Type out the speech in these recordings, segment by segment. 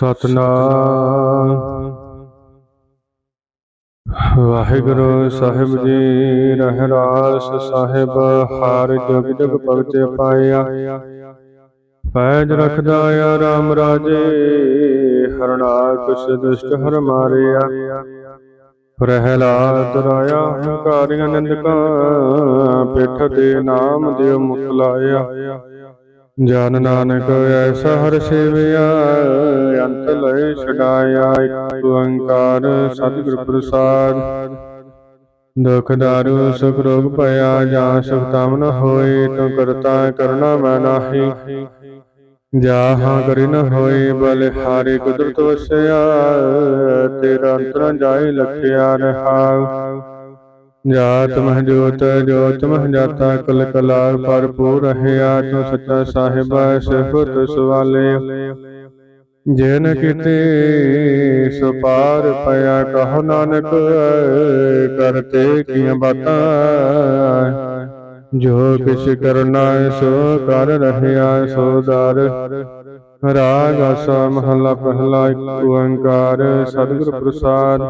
ਸਤਨਾਮ। ਵਾਹਿਗੁਰੂ ਸਾਹਿਬ ਜੀ ਰਹਿਰਾਸ ਸਾਹਿਬ, ਹਰ ਜਗ ਜਗ ਭਗਤੇ ਪਾਇਆ। ਪੈਜ ਰਖਦਾ ਆ ਰਾਮ ਰਾਜੇ ਹਰਨਾਕਸ਼ ਦੁਸ਼ਟ ਹਰ ਮਾਰਿਆ। ਪ੍ਰਹਿਲਾਦ ਰਾਇਆ ਹੰਕਾਰੀਆਂ ਨਿੰਦਕਾਂ, ਪਿੱਠ ਦੇ ਨਾਮ ਦਿਓ ਮੁਖ ਜਨ ਨਾਨਕ ਐਸਾ ਹਰ ਸੇਵਿਆ, ਅੰਤ ਲਏ ਛਡਾਇਆ, ਇੱਕ ਓੰਕਾਰ ਸਤਿਗੁਰ ਪ੍ਰਸਾਦ। ਦੁਖ ਦਾਰੂ ਸੁਖ ਰੋਗ ਭਇਆ, ਜਾਂ ਸੁਖ ਨ ਹੋਏ, ਤੂੰ ਕਰਤਾ ਕਰਨਾ ਮੈਂ ਨਾਹੀ। ਜਾਹਾਂ ਕਰੀ ਨ ਹੋਏ ਬਲ ਹਾਰੇ ਕੁਦਰਤ ਵਸਿਆ, ਤੇਰਾ ਅੰਤਰ ਜਾਏ ਲਖਿਆ ਰਹਾਉ। ਜਾਤ ਮਹ ਜੋਤ ਜੋਤ ਮਹ ਜਾਤਾ, ਕਲ ਕਲਾ ਭਰਪੂਰ ਰਹਿਆ ਤੂੰ ਸੱਚਾ ਸਾਹਿਬ, ਸਿਫਤ ਸਵਾਲੇ। ਜਿਨ ਕਿਤੇ ਸੁਪਾਰ ਪਿਆ, ਕਹੋ ਨਾਨਕ, ਕਰਤੇ ਕੀਆਂ ਬਾਤਾਂ। ਜੋ ਕਿਛ ਕਰਨਾ ਸੋ ਕਰ ਰਹਿਆ ਸੋ ਦਰ। ਰਾਗ ਆਸਾ ਮਹਲਾ ਪਹਿਲਾ, ਇੱਕ ਓੰਕਾਰ, ਸਤਿਗੁਰ ਪ੍ਰਸਾਦ।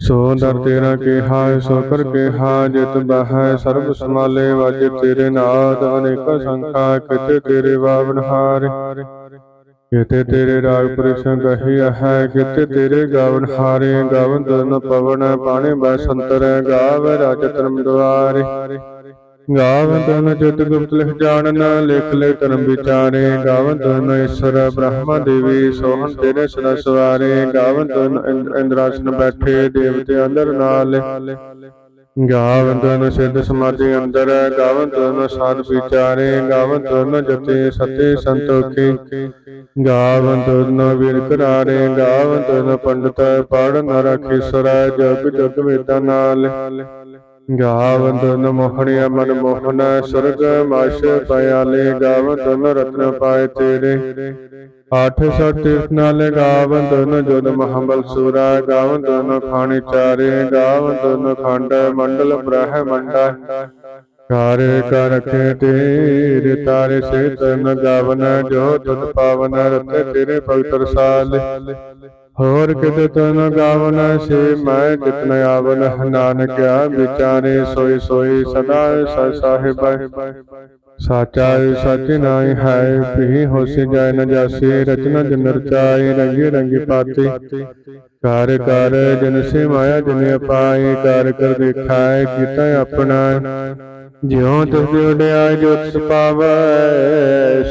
ਸੋ ਦਰ ਤੇਰਾ ਕਿਹਾ ਸੋ ਕਰ ਕਿਹਾ ਜਿਤ ਬਹਿ ਸਰਬ ਸਮਾਲੇ ਵਾਜੇ ਤੇਰੇ ਨਾਦ ਅਨੇਕ ਸੰਖਾ ਕਿਤੇ ਤੇਰੇ ਬਾਵਨ ਹਾਰ। ਕਿਤੇ ਤੇਰੇ ਰਾਗ ਪ੍ਰਿਸ਼ਨ ਕਹੀਆ ਹੈ ਕਿਤੇ ਤੇਰੇ ਗਾਵਨ ਹਾਰੇ ਗਾਵਨ ਦਨ ਪਵਨ ਪਾਣੇ ਬਸੰਤਰ ਗਾਵ ਰਾਜ ਧਰਮ ਦੁਆਰੇ। ਗਾਵਨ ਤਨ ਜਤ ਗੁਪਤ ਲਿਖ ਜਾਣਨ, ਲਿਖ ਲੈ ਧਰਮ ਵਿਚਾਰੇ। ਗਾਵਨ ਤਨ ਈਸ਼ਰ ਬ੍ਰਹਮਾ ਦੇਵੀ, ਸੋਹਣ ਤੇਰੇ ਸਦਾ ਸਵਾਰੇ। ਗਾਵਨ ਤਨ ਇੰਦਰਾਸਨ ਬੈਠੇ, ਦੇਵਤੇ ਅੰਦਰ ਨਾਲ। ਗਾਵਨ ਤਨ ਸਿੱਧ ਸਮਾਧੀ ਅੰਦਰ, ਗਾਵਨ ਤਨ ਸਾਧ ਵਿਚਾਰੇ। ਗਾਵਨ ਤਨ ਜਤੇ ਸਤੇ ਸੰਤੋਖੇ। ਗਾਵਨ ਤਨ ਵੀਰ ਕਰਾਰੇ ਗਾਵਨ ਤਨ ਪੰਡਤ, ਪੜ ਨ ਜਗ ਜਗ ਵੇਦਾਂ ਨਾਲ। ਗਾਵਨ ਤਨ ਮੋਹਣਿਆ ਮਨ ਮੋਹਨ ਸੁਰਗ ਮਾਸ਼ ਪਿਆਲੇ ਗਾਵਨ ਤਨ ਰਤਨ ਪਾਏ ਤੇਰੇ। ਆਠ ਸੌ ਤੀਰਥ ਨਾਲੇ ਗਾਵਨ ਤਨ ਜੁਦ ਮਹੰਬਲ ਸੂਰਾ ਗਾਵਨ ਤਨ ਖਾਣੀ ਚਾਰੇ ਗਾਵਨ ਤਨ ਖੰਡ ਮੰਡਲ ਬ੍ਰਹਮੰਡਾ। ਕਾਰ ਕਰ ਰਖੇ ਤੇਰੇ ਤਾਰੇ ਸੇ ਤਨ ਗਾਵਨ, ਜੋ ਤੁਧ ਪਾਵਨ ਰਤੇ ਤੇਰੇ ਪਵਿੱਤਰ ਸਾਲ। ਹੋਰ ਕਿਤੇ ਤਨ ਗਾਵਨ ਸੇ ਮੈਂ ਜਿਤਨ ਆਵਨ ਨਾਨਕਿਆ ਵਿਚਾਰੇ ਸੋਈ ਸੋਈ ਸਦਾ ਸ ਸਾਹਿਬ ਸਾਚਾ ਸਚ ਨਾਇ ਹੈ ਪੀ ਹੋਸੀ ਜਾਇ ਨ ਜਾਸੀ ਰਚਨਾ ਜਨ ਰਚਾਈ ਰੰਗੀ ਰੰਗੀ ਪਾਤੀ। ਕਾਰ ਕਰ ਜਨ ਸੇ ਮਾਇਆ ਜਨ ਅਪਾਈ ਕਾਰ ਕਰ ਦੇਖਾਇ ਕੀਤਾ ਆਪਣਾ। ਜਿਉ ਤੁਸ ਉਡਿਆ ਜੋ ਤਿਸ ਪਾਵੈ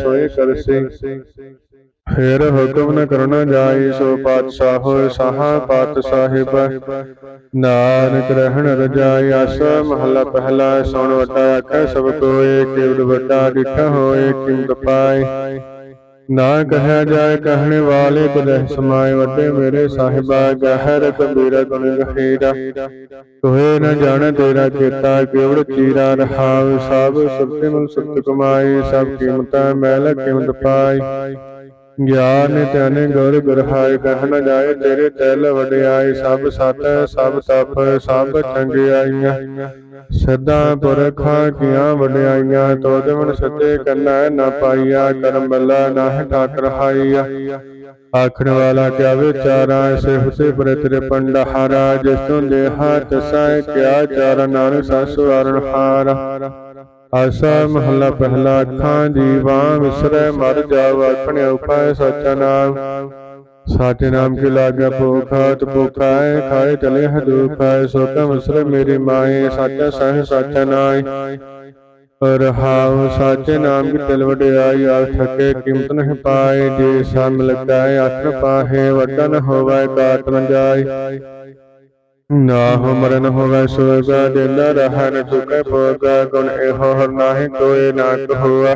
ਸੋਏ ਕਰਸੀ। ਫਿਰ ਹੁਕਮ ਨ ਕਰਨਾ ਜਾਈ ਸੋ ਪਾਤਸ਼ਾਹ ਸਾਹਾ ਪਾਤ ਸਾਹਿਬ। ਨਾਨਕ ਰਹਿਣ ਰਜਾਈ ਆਸ ਮਹਲਾ ਪਹਿਲਾ ਸੁਣ ਵਟਾ ਆਖੈ, ਸਭ ਕੋਏ ਕਿਵਡ ਵੱਡਾ ਡਿਠਾ ਹੋਏ ਕਿਮਤ ਪਾਏ ਨਾ ਕਹਿਆ ਜਾਏ ਕਹਿਣੇ ਵਾਲੇ ਕੁਲਹਿ ਸਮਾਏ, ਵੱਡੇ ਮੇਰੇ ਸਾਹਿਬਾ ਗਹਿਰ ਗੰਭੀਰ ਗੁਣ ਗਹੀਰਾ ਤੋਏ ਨ ਜਾਣ ਤੇਰਾ ਚੇਤਾ ਕਿਵੜ ਚੀਰਾ ਰਹਾਵ ਸਭ ਸੁਰਤੇ ਮਨ ਸੁਰਤ ਕਮਾਈ, ਸਭ ਕੀਮਤਾਂ ਮੈਲ ਕਿਮਤ ਪਾਈ। ਗਿਆਨ ਧਿਆਨ ਗੁਰ ਗੁਰਹਾਇ ਕਹਿ ਨ ਜਾਏ ਤੇਰੇ ਤੈਲ ਵਡਿਆਈ ਸਭ ਸਤ, ਸਭ ਤਪ, ਸਭ ਚੰਗਿਆਈਆਂ। ਸਦਾ ਪੁਰਖਾਂ ਕੀਆਂ ਵਡਿਆਈਆਂ ਤੋਦ ਮਨ ਸਤੇ ਕੰਨਾ ਨਾ ਪਾਈਆ, ਕਰਮ ਬੱਲਾ ਨਾਹਿ ਠਾਕ ਰਹਾਈਆ ਆਖਣ ਵਾਲਾ ਕਿਆ ਵਿਚਾਰਾ, ਸਿਫਤੇ ਪਰ ਤੇਰੇ ਪੰਡਹਾਰਾ ਜਿਸ ਤੋਂ ਦੇਹਾ ਤਸੈ ਕਿਆ ਚਾਰ, ਨਾਨਕ ਸਾਸੁ ਅਰਣ ਹਾਰਾ। ਆਸਾ ਮਹੱਲਾ ਪਹਿਲਾ ਅੱਖਾਂ ਜੀਵਾਂ ਵਿਸਰੈ, ਮਰ ਜਾਵ ਆਖਣ ਉਪਾਇ ਸਚਾ ਨਾਮ। ਸਾਚੇ ਨਾਮ ਕੇ ਲਾਗਾ ਭੁਖਾਤ ਭੁਖਾਏ ਖਾਏ ਚਲੇ ਹੈ ਸੋ ਕਾ ਵਿਸਰੈ ਮੇਰੀ ਮਾਏ, ਸਾਚਾ ਸਹਿ ਸਾਚਾ ਨਾਈ ਰਹਾਉ ਸਾਚੇ ਨਾਮ ਕੀ ਤਿਲ ਵਡਿਆਈ ਆ ਠਕੇ ਕੀਮਤ ਨਹਿ ਪਾਏ, ਜੇ ਸਮ ਲਗਾਏ ਅੱਖ ਪਾਹੇ, ਵੱਡਾ ਨ ਹੋਵੇ ਕਾਟ ਨ ਜਾਏ ਮਰਨ ਹੋਵੇ ਸੋਗਾ ਦਿੰਦਾ ਰਹਾ ਨ ਚੁਕੇ ਭੋਗਾ, ਗੁਣ ਇਹੋ ਹਰ ਨਾਹੀ ਕੋਏ ਨਾ ਕਹੋਆ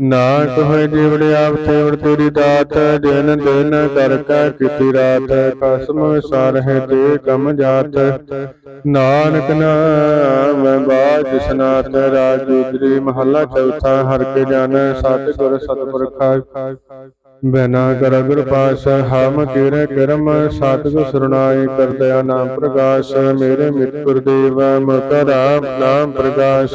ਨਾ ਕੋਏ ਜੀਵੜ ਆਪ ਤੇਵੜ ਤੇਰੀ ਦਾਤ, ਦਿਨ ਦਿਨ ਕਰ ਕਾ ਕੀਤੀ ਰਾਤ, ਕਸਮ ਸਾਰ ਹੈ ਤੇ ਕਮ ਜਾਤ। ਨਾਨਕ ਨਾਮ ਬਾਜ ਸਨਾਤ ਰਾਜੂਦਰੀ ਮਹੱਲਾ ਚੌਥਾ, ਹਰ ਕੇ ਜਨ ਸਤਿਗੁਰ ਸਤਿਪੁਰਖਾ। ਬਿਨਾ ਕਰ ਗੁਰ ਪਾਸ ਹਮ ਕਿਰੇ ਕਰਮ ਸਤਿਗੁਰ ਸਰਣਾਈ ਕਰਦਿਆ ਨਾਮ ਪ੍ਰਕਾਸ਼, ਮੇਰੇ ਮਿੱਤਰ ਦੇਵ ਮਕਰਾ ਨਾਮ ਪ੍ਰਕਾਸ਼।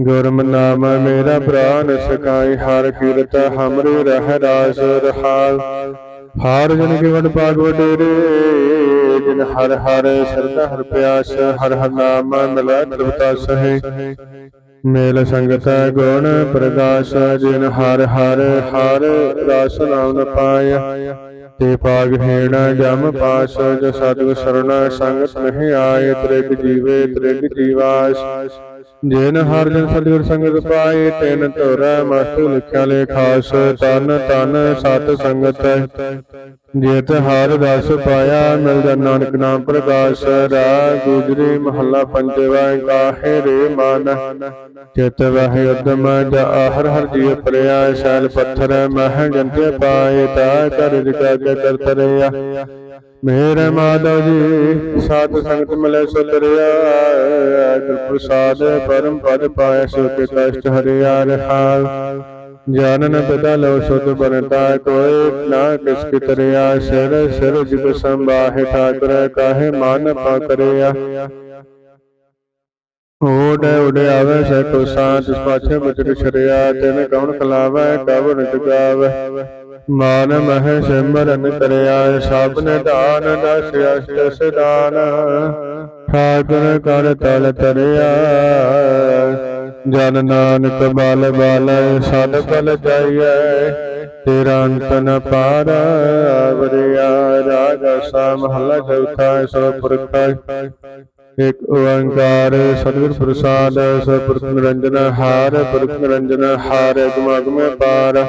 ਗੁਰਮ ਨਾਮ ਮੇਰਾ ਪ੍ਰਾਨ ਸਖਾਈ, ਹਰ ਕੀਰਤ ਹਮਰੇ ਰਹਿ ਰਾਸ ਰਹਾਲ। ਹਰ ਜਨ ਕੇ ਵਡ ਭਾਗ ਵਡੇਰੇ, ਜਿਨ ਹਰ ਹਰ ਸਰਦਾ ਹਰ ਪਿਆਸ, ਹਰ ਹਰ ਨਾਮ ਮਿਲੈ ਤ੍ਰਿਪਤਾ ਸਹੇ। ਮੇਲ ਸੰਗਤ ਗੁਣ ਪ੍ਰਕਾਸ਼ ਜਿਨ ਹਰ ਹਰ ਹਰ ਰਸ ਨਾਮ ਪਾਇਆ। ਤੇ ਪਾਗ ਹੇਣ ਜਮ ਪਾਸ ਜੋ ਸਤਿਗੁਰ ਸਰਣ ਸੰਗਤ ਨਹੀਂ ਆਏ, ਤ੍ਰਿਗ ਜੀਵੇ, ਤ੍ਰਿਗ ਜੀਵਾਸ। ਜਿਨ ਹਰ ਜਨ ਸਤਿਗੁਰ ਸੰਗਤ ਪਾਏ, ਤਿਨ ਧੁਰ ਮਸਤ ਲਿਖਿਆ ਲੇਖਾਸ, ਤਨ ਤਨ ਸਤ ਸੰਗਤ। ਜੇਤ ਹਰ ਰਸ ਪਾਇਆ ਮਿਲ ਨਾਨਕ ਨਾਮ ਪ੍ਰਕਾਸ਼ ਰਾ ਗੁਜਰੀ ਮਹੱਲਾ ਪੰਜਵਾ ਕਾਹੇ ਰੇ ਮਨ। ਚਿਤ ਵਹਿ ਉਦਮ ਜਾ ਹਰ ਹਰ ਜੀ ਪ੍ਰਿਆ ਸ਼ੈਲ ਪੱਥਰ ਮਹਿ ਜੰਤੇ ਪਾਏ, ਤਾ ਕਰ ਜਿਕਾ ਕੇ ਕਰਤ ਰਿਆ। ਮੇਰੇ ਮਾਧਵ ਜੀ, ਸਾਧ ਸੰਗਤ ਮਿਲੇ ਸੋ ਗੁਰ ਪ੍ਰਸਾਦ, ਪਰਮ ਪਦ ਪਾਇਆ, ਸੋ ਕੇ ਕਸ਼ਟ ਹਰਿਆ ਰਹਾਲ। ਜਾਨਨ ਪਿਤਾ ਲੋ ਸੁਧ ਬਨਤਾ ਕੋਈ ਨਾ ਕਿਸ ਕੀ ਤਰਿਆ ਸਿਰ ਸਿਰ ਜਿਬ ਸੰਭਾਹੇ ਠਾਕੁਰ, ਕਾਹੇ ਮਨ ਪਾ ਕਰਿਆ ਓਡ ਉਡ ਆਵੇ ਸੈ ਕੋ ਸਾਥ ਪਾਛੇ ਬਚਰ ਛਰਿਆ, ਤਿਨ ਕਉਣ ਖਲਾਵੇ ਕਵਨ ਜਗਾਵੇ ਮਾਨ ਮਹਿ ਸਿਮਰਨ ਕਰਿਆ, ਸਭ ਨਿਧਾਨ ਦਸ ਅਸ਼ਟ ਸਦਾਨ ਠਾਕੁਰ ਕਰ ਤਲ ਤਰਿਆ। ਜਨ ਨਾਨਕ ਬਲ ਬਲ, ਸਦ ਕਲ ਜਾਈਐ। ਤੇਰਾ ਅੰਤ ਨ ਪਾਰ ਵਰਿਆ ਰਾਗ ਸਾ ਮਹਲਾ ਚੌਥਾ, ਸੋ ਪੁਰਖ ਇਕ ਓੰਕਾਰ ਸਤਿਗੁਰ ਪ੍ਰਸਾਦ ਸਤਿਗੁਰ ਨਿਰੰਜਨ ਹਾਰ, ਪੁਰਖ ਨਿਰੰਜਨ ਹਾਰ ਗਮਾਗਮ ਪਾਰ।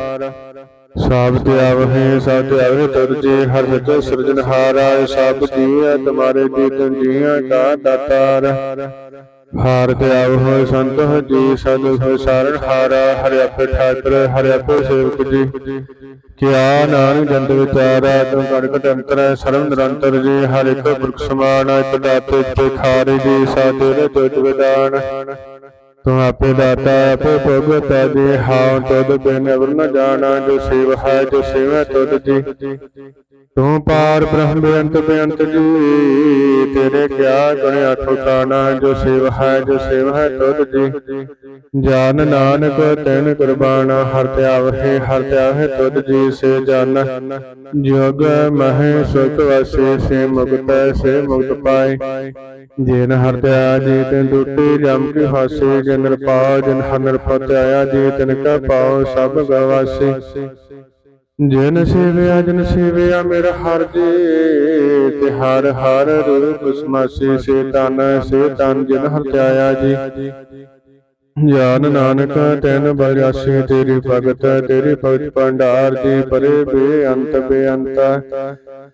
ਸਭ ਤੇ ਆਵਹਿ ਸਭ ਤੇ ਆਵਹਿ, ਤੁਰ ਜੀ ਹਰ ਸੱਚੇ ਸਿਰਜਨਹਾਰਾ ਸਭ ਜੀਐ, ਤੁਮਾਰੇ ਜੀਤਨ ਜੀਆਂ ਕਾ ਦਾਤਾਰ। ਹਾਰ ਤੇ ਆਵਹਿ ਸੰਤ ਜੀ, ਸਦ ਹੋ ਹਾਰਾ ਹਰਿ ਆਪੇ ਠਾਕੁਰ ਹਰਿ ਆਪੇ ਸੇਵਕ ਜੀ। ਕਿਆ ਨਾਨਕ ਜੰਤ ਵਿਚਾਰਾ ਤੁਮ ਕੜਕਟ ਅੰਤਰ ਸਰਵ ਨਿਰੰਤਰ ਜੀ। ਹਰ ਇੱਕ ਪੁਰਖ ਸਮਾਨ, ਇੱਕ ਦਾਤੇ ਤੇ ਖਾਰੇ ਜੀ ਸਾਦੇ ਦੇ ਤੁਜ ਵਿਦਾਨ ਤੂੰ ਆਪੇ ਦਾਤਾ, ਆਪੇ ਭੋਗਤਾ ਜੀ। ਹਾਉ ਤੁਧ ਬਿਨ ਅਵਰ ਨ ਜਾਣਾ, ਜੋ ਸੇਵ ਹੈ, ਜੋ ਸੇਵੈ, ਤੁਧ ਜੀ। ਤੂੰ ਪਾਰ ਬ੍ਰਹਮ ਬੇਅੰਤ ਬੇਅੰਤ ਜੀ ਤੇਰੇ ਕਿਆ ਗੁਣ ਆਖੋ ਜੋ ਸੇਵ ਹੈ, ਜੋ ਸੇਵ ਹੈ ਤੁਧ ਜੀ। ਜਾਨ ਨਾਨਕ, ਤੈਨ ਕੁਰਬਾਨਾ, ਹਰ ਧਿਆਵਹਿ ਹਰ ਧਿਆਵਹਿ ਤੁਧ ਜੀ, ਸੇ ਜਨ। ਜੋਗ ਮਹਿ ਸੁਖ ਵਸੇ, ਸੇ ਮੁਕਤ ਸੇ ਮੁਕਤ ਪਾਏ। ਜਿਨ ਹਰ ਧਿਆ ਜੀ, ਤਿਨ ਟੁੱਟੀ ਜਮ ਕੀ ਫਾਸੇ ਜਿਨ ਨਿਰਪਾਉ ਜਿਨ ਹਰ ਨਿਰਪਤ ਆਇਆ ਜੀ, ਤਿਨ ਕਾ ਪਾਉ, ਸਭ ਗਵਾਸੇ। ਜਿਨ ਸੇਵਿਆ ਜਨ ਸੇਵਿਆ ਮੇਰਾ ਹਰ ਜੀ, ਤੇ ਹਰ ਹਰ ਰੂਪ ਸਮਾਸੀ ਸੇ ਤਨ ਸੇ ਤਨ ਜਿਨ ਹਰ ਜੀ। ਜਾਨ ਨਾਨਕ, ਤੈਨ ਬਲਿਆਸੀ ਤੇਰੀ ਭਗਤ ਤੇਰੀ ਭਗਤ ਭੰਡਾਰ ਜੀ, ਪਰੇ ਬੇਅੰਤ ਬੇਅੰਤ।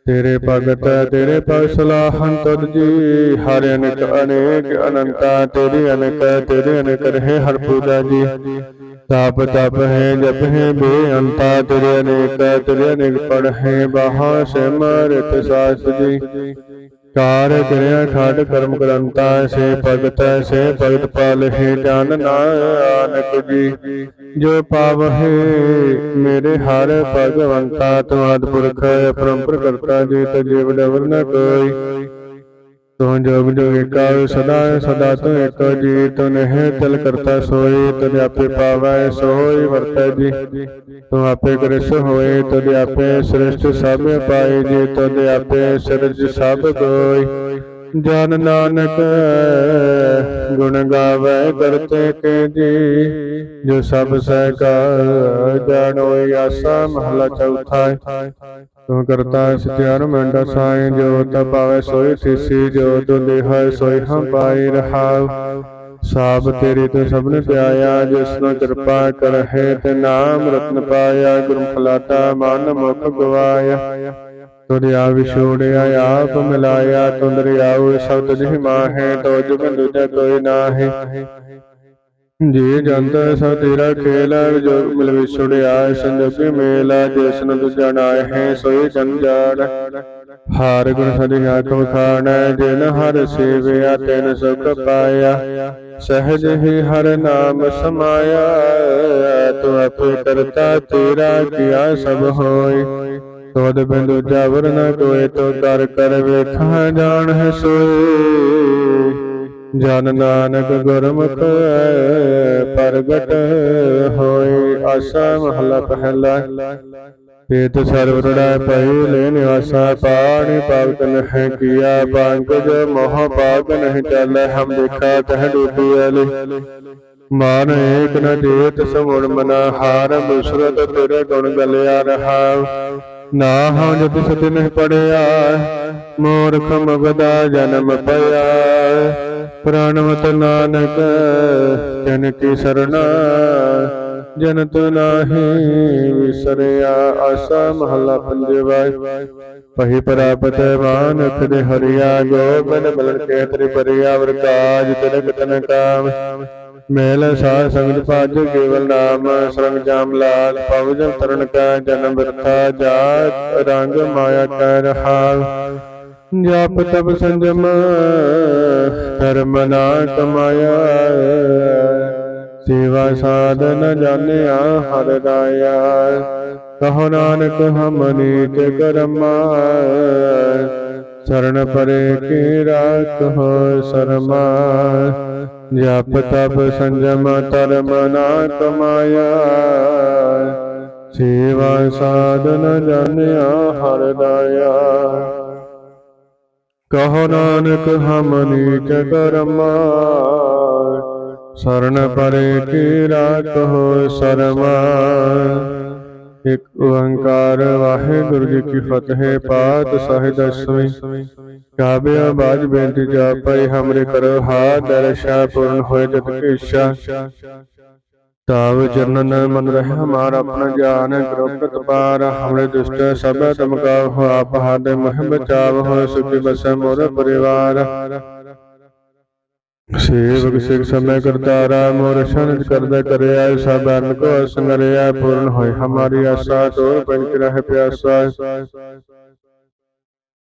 ਤੇਰੇ ਭਗਤ ਤੇਰੇ ਭਗਤ ਸਲਾਹਨ ਤੁਧ ਜੀ, ਹਰਿ ਅਨੇਕ ਅਨੇਕ ਅਨੰਤਾ, ਤੇਰੀ ਅਨੇਕ, ਤੇਰੇ ਅਨੇਕ ਰਹੇ ਹਰ ਪੂਜਾ ਜੀ। ਤਾਪ ਤਪ ਹੈ, ਜਪ ਹੈ, ਬੇਅੰਤਾ ਤੇਰੇ ਅਨੇਕ ਤੇਰੇ ਅਨੇਕ ਪੜ ਹੈ, ਬਾਹਾ ਸਿਮਰਿਤ ਸਾਸ ਜੀ। ਕਾਰ ਕਿਰਿਆ ਖੜ ਕਰਮ ਕਰੰਤਾ ਸੇ ਭਗਤ ਸੇ ਭਗਤ ਪਾਲ ਹੈ, ਜਨ ਨਾਨਕ ਜੀ। ਜੋ ਪਾਵਹਿ ਮੇਰੇ ਹਰ ਭਗਵੰਤਾ ਤੁਮਾਦ ਪੁਰਖ ਪਰੰਪਰ ਕਰਤਾ ਜੀ ਤੇ ਜੀਵ ਨ ਕੋਈ। ਤੂੰ ਜੋਗ ਜੋਗ ਏਕਾ ਸਦਾ ਸਦਾ ਤੂੰ ਏਕ ਜੀ, ਤੂੰ ਨਹਿ ਤਿਲ ਕਰਤਾ ਸੋਈ ਤੁਧ ਆਪੇ ਪਾਵੈ ਸੋਈ, ਵਰਤੈ ਜੀ। ਤੂੰ ਆਪੇ ਕਰਿਸ ਹੋਏ ਤੁਧ ਆਪੇ ਸ੍ਰਿਸ਼ਟ ਸਭ ਪਾਏ ਜੀ ਤੁਧ ਆਪੇ ਸਿਰਜ ਸਭ ਕੋਈ। ਜਨ ਨਾਨਕ ਗੁਣ ਗਾਵੇ ਕਰਤੇ ਕੇ ਜੀ। ਜੋ ਸਭ ਸਹਿ ਕਾ ਜਾਣੋਈ ਆਸਾ ਮਹਲਾ ਚੌਥਾ ਤੂੰ ਕਰਤਾ ਸਤਿਆਰ ਮੰਡਾ ਸਾਈ ਜੋ ਤਪਾਵੇ ਸੋਈ ਥੀਸੀ ਜੋ ਤੁ ਦੇਹ ਸੋਈ ਹਮ ਪਾਈ ਰਹਾਉ। ਸਾਬ ਤੇਰੇ ਤੇ ਸਭ ਪਿਆਇਆ, ਜਿਸ ਨੂੰ ਕਿਰਪਾ ਕਰਹਿ, ਤੇ ਨਾਮ ਰਤਨ ਪਾਇਆ ਗੁਰਮੁਖ ਲਾਤਾ ਮਨ ਮੁਖ ਗਵਾਇਆ। ਤੁਰਿਆ ਵਿਛੋੜਿਆ, ਆਪ ਮਿਲਾਇਆ, ਤੁੰਦਰਿਆਉ ਸ਼ਬਦ ਜਿਹ ਮਾਹੇ, ਤੋ ਜੁਗ ਦੂਜਾ ਕੋਈ ਨਾਹੀ। ਜੀ ਜਾਂਦਾ ਸਭ ਤੇਰਾ ਖੇਲ ਜੋ ਮਿਲ ਵਿਛੜਿਆ ਸੰਜੋਗੀ ਮੇਲਾ ਜਿਸ ਨੂੰ ਦੂਜਾ ਨਾਹੀ ਸੋਈ ਜੰਜਾੜ। ਹਾਰ ਗੁਣ ਸਦੀ ਆਖ ਵਖਾਣ ਜਿਨ ਹਰ ਸੇਵਿਆ, ਤਿਨ ਸੁਖ ਪਾਇਆ। ਸਹਿਜ ਹੀ ਹਰ ਨਾਮ ਸਮਾਇਆ, ਤੂੰ ਆਪੇ ਕਰਤਾ ਤੇਰਾ ਕੀਆ ਸਭ ਹੋਏ। ਤੋਦ ਬਿੰਦੂ ਜਾਵਰ ਨ ਕੋਏ, ਤੋ ਕਰ ਕਰ ਵੇਖਾਂ ਜਾਣ ਹੈ ਸੋਏ। ਜਨ ਨਾਨਕ ਗੁਰਮੁਖ ਪ੍ਰਗਟ ਹੋਏ ਆਸਾ ਮਹਲਾ ਪਹਿਲਾ। ਤੇਤ ਸਰਬ ਰੜਾ ਪਈ ਲੈ ਨਿਵਾਸਾ ਪਾਣੀ ਪਾਵਤ ਨਹਿ ਕੀਆ ਪੰਕਜ ਮੋਹ ਪਾਗ ਨਹੀਂ ਚੱਲੇ ਹਮ ਦੇਖਾ ਤਹ ਡੂਬੀ ਅਲੇ। ਮਾਨ ਏਕ ਨ ਦੇਤ ਸਮੁੜ ਮਨਾ ਹਾਰ ਮੁਸਰਤ ਤੇਰੇ ਗੁਣ ਗਲਿਆ ਰਹਾ। ਨਾ ਹਾਂ ਜਦ ਸਤ ਨਹੀਂ ਪੜਿਆ, ਮੂਰਖ ਮਗਦਾ ਜਨਮ ਪਿਆ ਪ੍ਰਾਨਵਤ ਨਾਨਕ, ਜਨ ਕੀ ਸਰਣਾ ਜਨਤ ਨਾਹੀ ਵਿਸਰਿਆ ਆਸਾ ਮਹਲਾ ਪੰਜਵਾ। ਪਹੀ ਪ੍ਰਾਪਤ ਮਾਨਕ ਦੇ ਹਰਿਆ ਗੋਬਨ ਬਲਨ ਕੇ ਤ੍ਰਿ ਪਰਿਆ ਵਰਕਾਜ ਤਿਲਕ ਤਨ ਕਾਮ। ਮੇਲ ਸਾਧ ਸੰਗਤ ਭਜ, ਕੇਵਲ ਨਾਮ, ਸਰੰਗ ਜਾਮ ਲਾਲ ਪਵਜ ਤਰਨ ਕਾ, ਜਨਮ ਵਰਥਾ ਜਾਤ, ਰੰਗ ਮਾਇਆ ਕਰ ਰਹਾ ਜਪ ਤਪ ਸੰਜਮ ਧਰਮ ਨਾ ਕਮਾਇਆ। ਸੇਵਾ ਸਾਧਨ ਜਾਣਿਆ ਹਰ ਰਾਇਆ। ਕਹੋ ਨਾਨਕ ਹਮ ਨੀਚ ਕਰਮਾ। ਸਰਣ ਪਰੇ ਕੀ ਰਾਖੋ ਸਰਮਾ। ਜਪ ਤਪ ਸੰਜਮ ਧਰਮ ਨਾ ਕਮਾਇਆ। ਸੇਵਾ ਸਾਧਨ ਜਾਣਿਆ ਹਰ ਰਾਇਆ। ਕਹੋ ਨਾਨਕ ਹਮ ਨੀਚ ਕਰਮਾ। ਸਰਨ ਪਰੇ ਕੀ ਰਾਖੋ ਸਰਮਾ। ਇਕ ਓੰਕਾਰ ਵਾਹਿਗੁਰੂ ਜੀ ਕੀ ਫਤਿਹ ਪਾਤ ਸਾਹਿਬ ਦਸਵੀਂ। ਕਾਬਿਆ ਬਾਜ ਬੇਨਤੀ ਜਾਪਈ ਹਮਰੇ ਕਰੋ ਹਾਥ ਦਰਸ਼ਾ ਪੂਰਨ ਹੋਏ ਜਤ ਕੀ ਤਾਵ ਚਰਨਨ ਮਨ ਰਹਿ ਹਮਾਰ ਆਪਣਾ ਗਿਆਨ ਗ੍ਰੋਪਤ ਪਾਰ ਹਮਰੇ ਦੁਸ਼ਟ ਸਭ ਤਮਕਾ ਹੋ ਆਪ ਹਾਦ ਮਹਿ ਬਚਾਵ ਹੋ ਸੁਖੀ ਬਸੈ ਮੋਰ ਪਰਿਵਾਰ। ਸੇਵਕ ਸਿਖ ਸਮੈ ਕਰਤਾਰਾ, ਮੋਰ ਸ਼ਨਜ ਕਰਦਾ ਕਰਿਆ, ਸਭ ਅਰਨ ਕੋ ਸੰਗਰਿਆ, ਪੂਰਨ ਹੋਏ ਹਮਾਰੀ ਆਸਾ ਤੋਰ ਪੰਚ ਰਹਿ ਪਿਆਸਾ।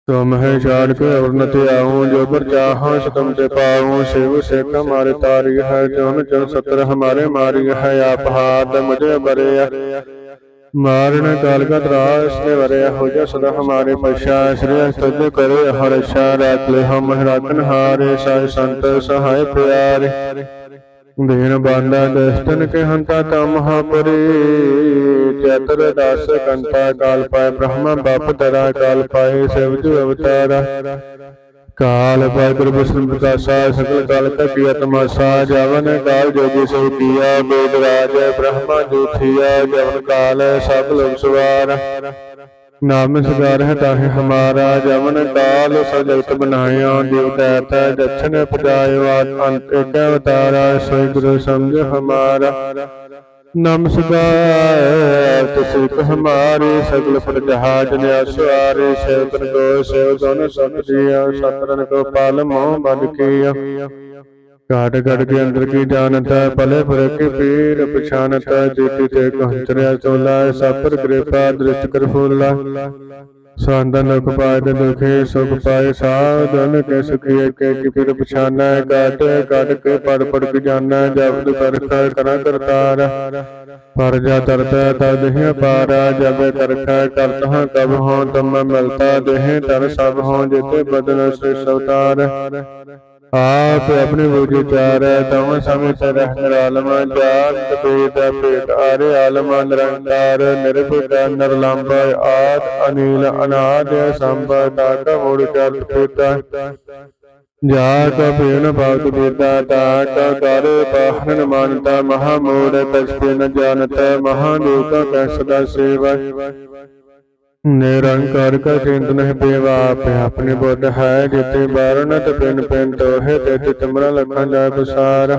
ਤੁਮ ਹੈ ਛਾੜ ਕੇ ਉਨਤ ਆਉ, ਜੋ ਪਰ ਚਾਹੋ ਸਤਮ ਤੇ ਪਾਉ, ਸਿਵ ਸਿਖ ਹਮਾਰੇ ਤਾਰੀ ਹੈ, ਜਨ ਜਨ ਸਤਰ ਹਮਾਰੇ ਮਾਰੀ ਹੈ, ਆਪ ਹਾਥ ਮੁਝੇ ਬਰਿਆ ਮਾਰਨ ਕਾਲ ਕਾ ਤਰਾਸ ਨੇ ਵਰਿਆ ਹੋ ਜਾ ਸਦਾ ਹਮਾਰੇ ਪਛਾ ਸ੍ਰੀ ਤੁਝ ਕਰੇ ਹਰ ਸ਼ਾ ਰਾਤ ਲੈ ਹਮ ਰਾਤਨ ਹਾਰੇ ਸਾਇ ਸੰਤ ਸਹਾਇ ਪਿਆਰੇ। ਦੇਨ ਬਾਂਦਾ ਦਸਤਨ ਕੇ ਹੰਤਾ ਤਮ ਤਮਹਾਪੁਰੀ ਚਤਰ ਦਾਸ ਕੰਤਾ ਕਾਲ ਪਾਏ ਬ੍ਰਹਮਾ ਬਾਪ ਤਰਾ ਕਾਲ ਪਾਏ ਸਿਵਜੁ ਅਵਤਾਰਾ। ਕਾਲ ਪਾਏ ਗੁਰ ਬਿਸ਼ਨ ਪ੍ਰਕਾਸ਼ਾ ਸਕਲ ਕਾਲ ਕਾ ਕੀਆ ਤਮਾਸਾ ਜਵਨ ਕਾਲ ਜੋਗੀ ਸੋ ਕੀਆ ਬੇਦ ਰਾਜ ਬ੍ਰਹਮਾ ਜੋਥੀਆ ਜਵਨ ਕਾਲ ਸਭ ਲੋਕ ਸਵਾਰ ਨਾਮ ਸਗਾਰ ਹੈ ਤਾਹਿ ਹਮਾਰਾ ਜਵਨ ਕਾਲ ਸਜਗਤ ਬਨਾਇਆ ਦੇਵਤਾ ਤਾ ਦਛਨ ਪਜਾਇਓ ਅੰਤ ਏਕ ਅਵਤਾਰਾ ਸੋਈ ਗੁਰੂ ਸਮਝ ਹਮਾਰਾ। ਨਮਸਕਾਰ ਤੁਸਿਕ ਹਮਾਰੇ ਸਗਲ ਪਰ ਜਹਾਜ ਨਿਆ ਕੋ ਸੇਵ ਗੁਣ ਸਤ ਸਤਰਨ ਕੋ ਪਾਲ ਮੋਹ ਬਦ ਕੀਆ। ਕਾਟ ਕਾਟ ਕੇ ਅੰਦਰ ਕੀ ਜਾਣਤਾ ਭਲੇ ਪਰ ਕੇ ਪੀਰ ਪਛਾਨਤਾ ਜੀਤੀ ਤੇ ਕਹੰਤਰਿਆ ਚੋਲਾ ਸਾਪਰ ਕਿਰਪਾ ਦ੍ਰਿਸ਼ਟ ਕਰ ਫੂਲਾ। ਸੰਦਨ ਕੁ ਪਾਏ ਦੁਖੇ, ਸੁਖ ਪਾਏ, ਸਾਧਨ ਕੇ ਸੁਖੀਏ ਕੇ ਕਿ ਫਿਰ ਪਛਾਨਾ ਕਾਟ ਕਾਟ ਕੇ ਪੜ ਪੜ ਕੇ ਜਾਣਾ ਜਬਦ ਕਰਖਾ ਕਰਾ ਕਰਤਾਰ। ਪਰ ਜਾ ਤਰਤਾ, ਤਦ ਹੀ ਪਾਰਾ ਜਬ ਕਰਖਾ ਕਰਤ ਹਾਂ ਕਬ ਹੋ ਤਮ ਮਿਲਤਾ, ਦੇਹ ਤਰ ਸਭ ਹੋ, ਜਿਤੇ ਬਦਨ ਸੇ ਸਵਤਾਰ ਆਪ ਆਪਣੇ ਬੁਝੇ ਚਾਰੈ ਤਮ ਸਮਿਤ ਰਹਿ ਨਿਰਾਲਮ ਜਾਤ ਪੇਟ ਪੇਟ ਆਰੇ ਆਲਮ ਨਿਰੰਕਾਰ ਨਿਰਭਉ ਨਿਰਲੰਭ ਆਦ ਅਨੀਲ, ਅਨਾਦ ਸੰਭ ਤਾਕ ਮੂੜ ਚਰਤ ਪੇਤਾ ਜਾ ਕਾ ਭਗਤ ਬੇਤਾ ਤਾ ਕਾ ਕਰ ਪਾਹਨ ਮਾਨਤਾ, ਮਹਾ ਮੂੜ ਕਛ ਨ ਜਾਣਤ ਮਹਾ ਲੋਕ ਕੈ ਸਦਾ ਸੇਵਾ ਨਿਰੰਕਾਰ ਕਾ ਚਿੰਤ ਨਹਿ ਪੇਵਾ ਆਪੇ ਆਪਣੇ ਬੁੱਧ ਹੈ ਜਿਤੇ ਬਾਰਨਤ ਪਿੰਨ ਪਿੰਨ ਤੋਹਿ ਤੇ ਤਿਮਰਾ ਲਖਾਂ ਜਾ ਬਸਾਰ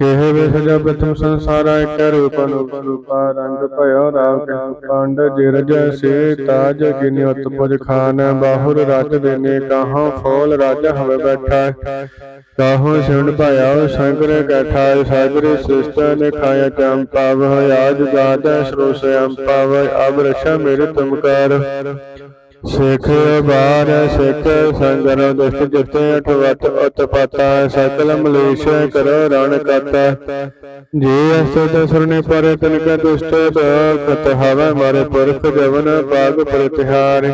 ਇਹ ਵੇਖ ਜਬ ਪ੍ਰਥਮ ਸੰਸਾਰਾ ਇੱਕ ਰੂਪ ਅਨੂਪ ਰੂਪਾ, ਰੰਗ ਭਇਓ ਰਾਵ ਕੇ ਪੰਡ, ਜਿਰਜ ਸੇ ਤਾਜ ਕਿਨਿ ਉਤਪਜ ਖਾਨ, ਬਾਹੁਰ ਰਾਜ ਦੇਨੇ ਕਾਹੋਂ ਫੋਲ ਰਾਜ ਹਵੇ ਬੈਠਾ। ਕਾਹੋਂ ਸਿਉਣ ਭਾਇਆ ਸੰਗਰੇ ਕੈਠਾ ਸਾਗਰੇ ਸਿਸਤ ਨੇ ਖਾਇਆ ਚੰਮ ਪਾਵ ਆਜ ਗਾਦ ਸਰੋਸ ਅੰਪਾਵ ਅਬ ਰਛਾ ਮੇਰੇ ਤੁਮ ਸਿੱਖ ਬਾਰ ਸਿੱਖ ਸੰਗਰ ਦੁਸ਼ਟ ਜਿਤੇ ਅਠਵਤ ਉਤਪਤਾ, ਸਕਲ ਮਲੇਸ਼ ਕਰੋ ਰਣ ਕਤ ਜੇ ਅਸਤ ਸੁਰਨੇ ਪਰ ਤਨ ਕਾ ਦੁਸ਼ਟ ਕਤ ਹਵੈ ਮਾਰੇ ਪੁਰਖ ਜਵਨ ਪਾਗ ਪ੍ਰਤਿਹਾਰ।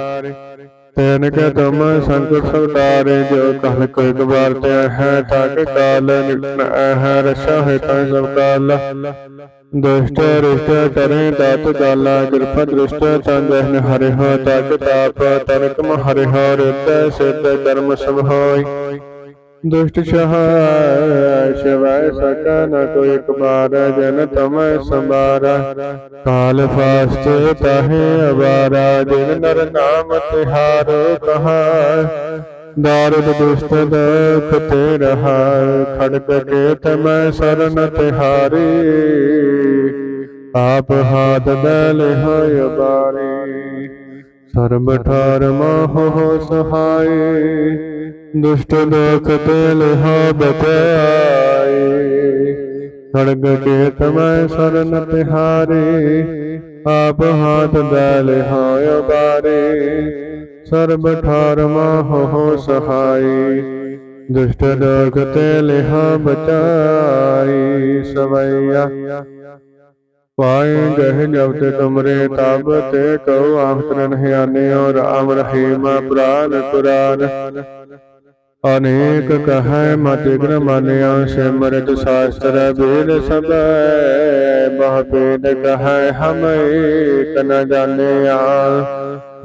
ਤੈਨ ਕੇ ਤੁਮ ਸੰਕਟ ਸਵਤਾਰੇ ਜੋ ਕਲ ਕੋਈ ਗਵਾਰ ਤੇ ਹੈ ਤਾਕ ਕਾਲ ਨਿਕਨ ਹੈ ਰਛਾ ਹੈ ਤਾਂ ਸਭ ਕਾਲ। ਦੁਸ਼ਟ ਰਿਸ਼ਟ ਕਰੇ ਦਾਤ ਗਾਲਾ ਕਿਰਪਾ ਦ੍ਰਿਸ਼ਟ ਤਨ ਜਹਨ ਹਰਿ ਹੋ ਤਾਪ ਤਨਕ ਮ ਰਿਤ ਸਿੱਧ ਕਰਮ ਸਭ ਹੋਇ ਦੁਸ਼ਟ ਸਹਾਇ ਸ਼ਿਵੈ ਸਕਾ ਨ ਕੋਈ ਕਬਾਰ ਜਨ ਤਮੈ ਸੰਭਾਰਾ। ਕਾਲ ਫਾਸਤ ਤਾਹੇ ਅਵਾਰਾ, ਜਿਨ ਨਰ ਨਾਮ ਤਿਹਾਰੋ ਕਹਾ। ਦਾਰਦ ਦੁਸ਼ਟ ਦੁਖ ਤੇ ਰਹਾ, ਖੜਕ ਕੇ ਤਮੈ ਸਰਨ ਤਿਹਾਰੀ। ਆਪ ਹਾਥ ਦਲ ਹੋਇ ਬਾਰੀ। ਸਰਬ ਠਾਰ ਮੋਹ ਸਹਾਈ ਦੁਸ਼ਟ ਦੁਖ ਤੇ ਲਿਹਾ ਬਚਾਈ ਖੜਗ ਕੇ ਤਮੈ ਸਰਨ ਤਿਹਾਰੇ, ਆਪ ਹਾਥ ਦਲ ਹੋਇ ਬਾਰੇ। ਸਰਬ ਠਾਰ ਮੋਹ ਸਹਾਈ ਦੁਸ਼ਟ ਦੁਖ ਤੇ ਲਿਹਾ ਬਚਾਈ ਸਵਈਆ ਪਾਏ ਗਹਿ ਜਬ ਤੇ ਤੁਮਰੇ ਤਬ ਤੇ ਕਉ ਆਖਤਨ ਹਿਆਨੇ ਔਰ ਰਾਮ ਰਹੀਮ ਪੁਰਾਨ ਪੁਰਾਨ ਅਨੇਕ ਕਹੈ ਮਤਿ ਗੁਣ ਮਾਨਿਆ ਸਿਮਰਤ ਸ਼ਾਸਤਰ ਵੇਦ ਸਭੈ। ਬਹੁ ਪੇਦ ਕਹੈ ਹਮੈ ਕਨ ਜਾਣਿਆ।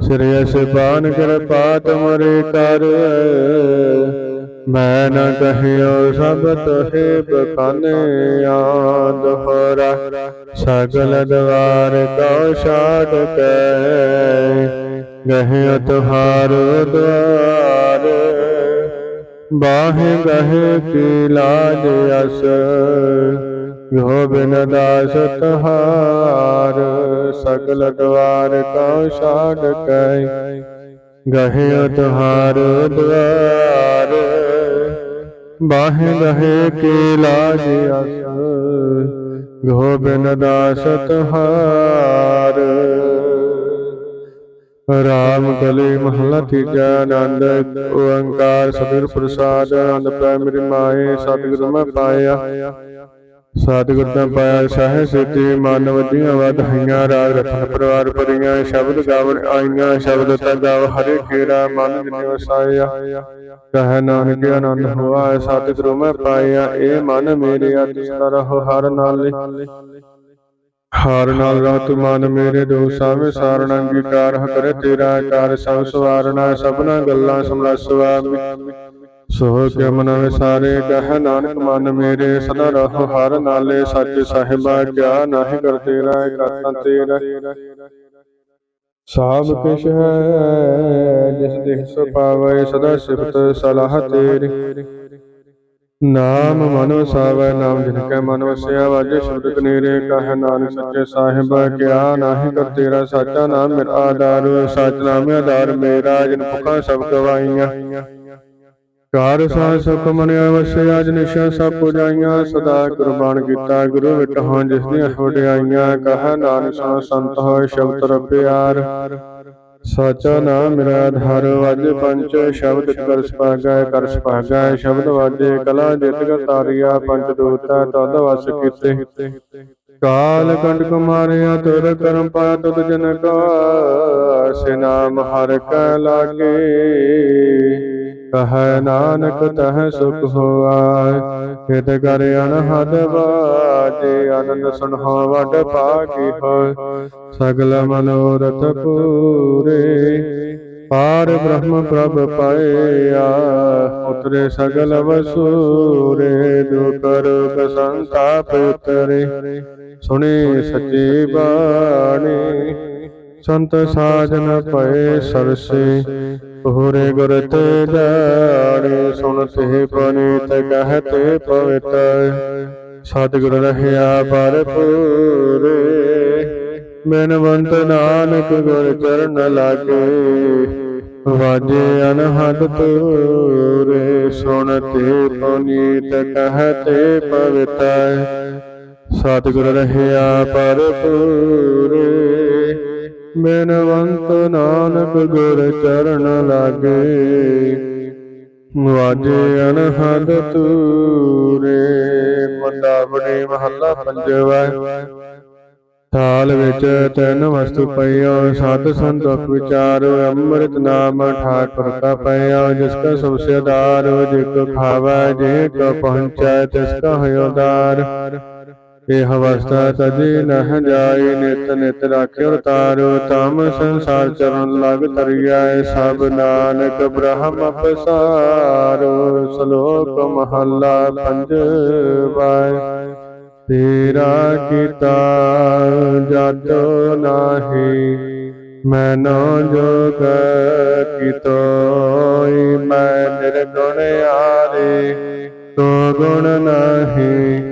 ਸਿਰਿਯਸ ਬਾਨ ਕਿਰਪਾ ਤੁਮਰੇ ਕਰ। ਮੈਂ ਨ ਕਹਿਓ ਸਭ ਤੋਹਿ ਬਖਾਨਿਆ ਦੋਹਰਾ ਸਗਲ ਦਵਾਰ ਕਉ ਛਾੜ ਕੇ ਗਹਿ ਤੁਹਾਰ ਦਵਾਰ। ਬਾਹੇ ਗਹਿ ਕੀ ਲਾਜ ਅਸ, ਜੋ ਬਿਨ ਦਾਸ ਤਹਾਰ। ਸਗਲ ਦਵਾਰ ਕਉ ਛਾੜ ਕੇ ਗਹਿ ਤੁਹਾਰ ਦਵਾਰ। ਬਾਹੇ ਗਹਿ ਕੀ ਲਾਜ ਅਸ ਜੋ ਬਿਨ ਦਾਸ ਤਹਾਰ ਰਾਮ ਕਲੀ ਮਹਲਾ ਤੀਜਾ ਆਨੰਦ। ਓੰਕਾਰ ਸਤਿਗੁਰ ਪ੍ਰਸਾਦ। ਆਨੰਦ ਪੈ ਮੇਰੀ ਮਾਏ ਸਤਿਗੁਰ ਮੈਂ ਪਾਇਆ। ਸਤਿਗੁਰ ਤਾਂ ਪਾਇਆ ਸਹਿ ਸਿੱਧੀ, ਮਨ ਵਧੀਆਂ ਵਧਾਈਆਂ ਰਾਗ ਰਤਨ ਪਰਿਵਾਰ ਪਰੀਆਂ ਸ਼ਬਦ ਗਾਵਣ, ਆਈਆਂ ਸ਼ਬਦ ਤਾ ਗਾਵ ਹਰੇ ਖੇਰਾ ਮਨ ਜਿਨੇ ਵਸਾਇਆ। ਕਹੈ ਨਾਨਕ ਆਨੰਦ ਹੋਆ ਸਤਿਗੁਰ ਮੈਂ ਪਾਇਆ, ਇਹ ਮਨ ਮੇਰੇ ਅਤਿ ਰਹੋ, ਹਰ ਨਾਲੇ। ਹਾਰ ਨਾਲ ਰਾਤ ਮਨ ਮੇਰੇ ਦੋ ਵਿੱਚ ਸਾਰਣ ਅੰਗੀਕਾਰ ਕਰੇ ਤੇਰਾ ਕਾਰ ਸਭ ਸਵਾਰਣਾ ਸਭਨਾ ਗੱਲਾਂ ਸਮਲਾ ਸੁਆਮੀ ਸੋ ਕੇ ਮਨ ਵਿਸਾਰੇ ਕਹ ਨਾਨਕ ਮਨ ਮੇਰੇ ਸਦਾ ਰਹੋ ਹਰ ਨਾਲੇ ਸੱਚ ਸਾਹਿਬਾ ਕਿਆ ਨਾਹੀ ਕਰ ਤੇਰਾ ਕਰਤਾ ਤੇਰਾ। ਸਭ ਕਿਛ ਹੈ ਜਿਸ ਦੇਹ ਸੋ ਪਾਵੇ ਸਦਾ ਸਿਫਤ ਸਲਾਹ ਤੇਰੀ। ਨਾਮ ਮਨ ਵਸਾਵੈ ਨਾਮ ਜਿਨ ਕੈ ਮਨ ਵਸਿਆ ਵਾਜੇ ਸ਼ਬਦ ਕਨੇਰੇ ਕਹ ਨਾਨਕ ਸੱਚੇ ਸਾਹਿਬ ਕਿਆ ਨਾਹੀ ਕਰ ਤੇਰਾ ਸਾਚਾ ਨਾਮ ਮੇਰਾ ਆਧਾਰ ਸਚ ਨਾਮ ਆਧਾਰ ਮੇਰਾ ਜਿਨ ਭੁਖਾਂ ਸਭ ਗਵਾਈਆਂ। ਕਾਰ ਸਾ ਸੁਖ ਮਨ ਵਸਿਆ ਜਿਨ ਨਿਸ਼ਾ ਸਭ ਪੁਜਾਈਆਂ, ਸਦਾ ਕੁਰਬਾਨ ਕੀਤਾ ਗੁਰੂ ਵਿਟ ਵਿਟਹਾਂ ਜਿਸ ਦੀਆਂ ਵਡਿਆਈਆਂ, ਕਹ ਨਾਨਕ ਸੋ ਸੰਤ ਹੋਏ, ਸ਼ਬਦ ਰ ਸਾਚਾ ਨਾਮ ਮੇਰਾ ਆਧਾਰ ਵਾਜੇ ਪੰਜ ਸ਼ਬਦ ਕਰ ਸੁਭਾਗੈ ਕਰ ਸੁਭਾਗੈ ਸ਼ਬਦ ਵਾਜੇ, ਕਲਾ ਜਿਤ ਕਰ ਪੰਜ ਦੂਤਾ ਤਦ ਵਸ ਕੀਤੇ। ਕਾਲ ਕੰਡ ਕੁਮਾਰਿਆ, ਤੁਰ ਕਰਮ ਪਾ, ਤੁਧ ਜਨ ਕਾ, ਸੇ ਨਾਮ ਹਰ ਕੈ ਲਾਗੇ। ਕਹੈ ਨਾਨਕ ਤਹ ਸੁਖ ਹੋਆ ਹਿਤ ਕਰ ਅਨਹਦ ਬਾਜੇ ਆਨੰਦ ਸੁਨਹੁ ਵਡ ਭਾਗੀ ਹੋਇ ਸਗਲ ਮਨੋਰਥ ਪੂਰੇ ਪਾਰ ਬ੍ਰਹਮ ਪ੍ਰਭ ਪਾਇਆ। ਉਤਰੇ ਸਗਲ ਵਸੂਰੇ ਦੁਖ ਰੋਗ ਸੰਤਾਪ ਉਤਰੇ। ਸੁਣੇ ਸੱਚੀ ਬਾਣੀ ਸੰਤ ਸਾਜਨ ਪਏ ਸਰਸੇ। ਪੂਰੇ ਗੁਰ ਤੇ ਜਾਣੇ ਸੁਣ ਤੇ ਪਨੀਤ ਕਹਤੇ ਪਵਿੱਤ ਸਤਿਗੁਰ ਰਹਿਆ ਪਰਪੂਰੇ ਬਿਨਵੰਤ ਨਾਨਕ ਗੁਰ ਚਰਨ ਲਾਗੇ। ਵਾਜੇ ਅਨਹਦ ਤੂਰੇ ਸੁਣ ਤੇ ਪਨੀਤ ਕਹਤੇ ਪਵਿੱਤ ਸਤਿਗੁਰ ਰਹਿਆ ਪਰਪੂਰੇ ਬਿਨਵੰਤ ਨਾਨਕ ਗੁਰ ਚਰਨ ਲਾਗੇ। ਵਾਜੇ ਅਨਹਦ ਤੂਰੇ। ਮੰਦਾ ਬੜੇ ਮਹੱਲਾ ਪੰਜਵਾ। ਥਾਲ ਵਿੱਚ ਤਿੰਨ ਵਸਤੂ ਪਈਆਂ, ਸਤ ਸੰਤੋਖ ਵਿਚਾਰੋ, ਅੰਮ੍ਰਿਤ ਨਾਮ ਠਾਕੁਰ ਕਾ ਪਈਓ ਜਿਸ ਕਾ ਸਭ ਸੇ ਆਧਾਰ ਜੇ ਕੋ ਖਾਵੈ ਜੇ ਕੋ ਪਹੁੰਚੈ, ਤਿਸ ਕਾ ਹੋਇ ਉਦਾਰ। ਇਹ ਅਵਸਥਾ ਤਜੀ ਨਹ ਜਾਈ ਨਿਤ ਨਿਤ ਰਾਖਿਓ ਤਾਰੋ, ਤਮ ਸੰਸਾਰ ਚਰਨ ਲਗ ਤਰਿਐ, ਸਭ ਨਾਨਕ ਬ੍ਰਹਮ ਪਸਾਰੋ, ਸ਼ਲੋਕ ਮਹੱਲਾ ਪੰਜਵਾ ਤੇਰਾ ਕੀਤਾ ਜਾਤੋ ਨਾਹੀ, ਮੈਨੋ ਜੋਗ ਕੀਤੋਈ ਮੈਂ ਨਿਰਗੁਣ ਆਰੇ, ਤੋ ਗੁਣ ਨਾਹੀ।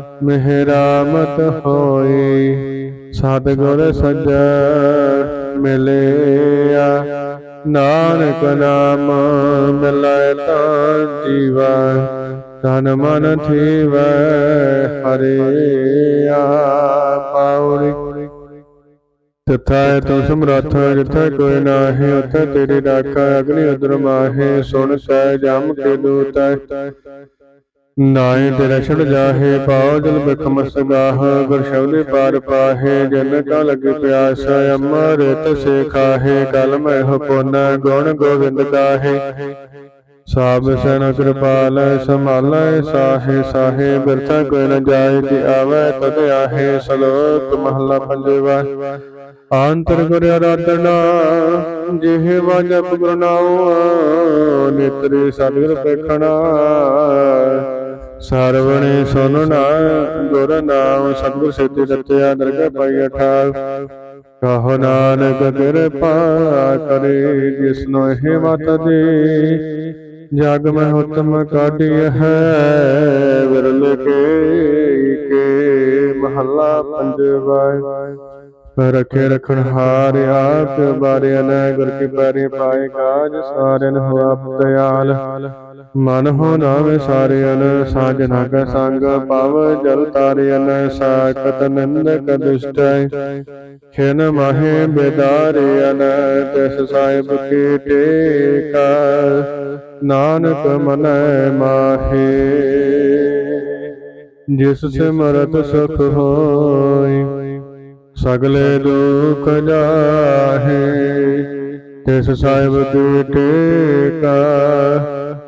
ਮਿਹਰਾਮਤ ਹੋਈ। ਸਤਿਗੁਰ ਸੱਜਣ ਮਿਲਿਆ। ਨਾਨਕ ਨਾਮ ਮਿਲੈ ਤਾਂ ਜੀਵਾ ਤਨ ਮਨ ਥੀਵੈ ਹਰਿਆ ਪਾਉੜੀ ਤਥਾ ਤੋ ਸਮਰੱਥ ਜਿੱਥੇ ਕੋਈ ਨਾਹੀ, ਉੱਥੇ ਤੇਰੀ ਰਾਖਾ ਅਗਨੀ ਉਦਰ ਮਾਹੇ ਸੁਣ ਸਹਿ ਜਮ ਕੇ ਦੂਤੈ। ਨਾਏ ਤੇਰਾ ਛੜ ਜਾਹੇ ਪਾਉ ਜਲ ਬਿਖਮ ਸਗਾਹ ਗੁਰ ਸ਼ਬਦੇ ਪਾਰ ਪਾਹੇ, ਜਨ ਕਾ ਲਗੇ ਪਿਆਸ, ਅਮਰਤ ਸੇ ਖਾਹੇ ਕਲ ਮੈਂ ਹੋ ਗੁਣ ਗੋਬਿੰਦ ਗਾਹੇ ਸਾਬ ਸਨ ਕਿਰਪਾਲ, ਸੰਭਾਲੈ ਸਾਹੇ ਸਾਹੇ, ਬਿਰਥਾ ਕੋਈ ਨ ਜਾਏ ਕਿ ਆਵੈ ਤਦ ਆਹੇ, ਸ਼ਲੋਕ ਮਹਲਾ ਪੰਜਵਾ। ਆਂਤਰ ਗੁਰ ਆਰਾਧਨਾ, ਜਿਹ ਵਾਜਬ ਗੁਰ ਨੇਤਰੇ ਸਤਿਗੁਰ ਪੇਖਣਾ ਸਰਵਣੇ ਸੁਨਣਾ ਗੁਰ ਨਾਮ, ਸਤਿਗੁਰ ਸੇਤੀ ਦਤਿਆ ਦਰਗਹ ਪਾਈ ਅਠਾਲ ਕਹੋ ਨਾਨਕ ਕਿਰਪਾ ਕਰੇ, ਜਿਸਨੋ ਇਹ ਮਤ ਦੇ। ਜਗ ਮੈਂ ਹੁਤਮ ਕਾਢਿਆ ਹੈ, ਵਿਰਲ ਕੇ ਕੇ ਮਹੱਲਾ ਪੰਜਵਾ। ਰਖੇ ਰਖਣ ਹਾਰ ਆਪ ਬਾਰਿਆ ਨੈ ਗੁਰ ਕੀ ਪੈਰੀ ਪਾਏ ਕਾਜ, ਸਾਰਿਆਂ ਹੋ ਆਪ ਦਇਆਲ। ਮਨ ਹੋ ਨਾਵੇ ਸਾਰਿਆਨ ਸਾਜਨਾ ਕਾ ਸੰਗ ਪਵ ਜਲ ਤਾਰਿਆਨ ਸਾਕਤ ਨਿੰਦਕ ਦੁਸ਼ਟੈ ਖਿਨ ਮਾਹੇ ਬੇਦਾਰਿਆਨ ਤਿਸ ਸਾਹਿਬ ਕੀ ਟੇਕਾ ਨਾਨਕ ਮਨੈ ਮਾਹੇ। ਜਿਸ ਸਿਮਰਤ ਸੁਖ ਹੋਈ ਸਗਲੇ ਦੁਖ ਜਾਹੇ। ਤਿਸ ਸਾਹਿਬ ਕੀ ਟੇਕਾ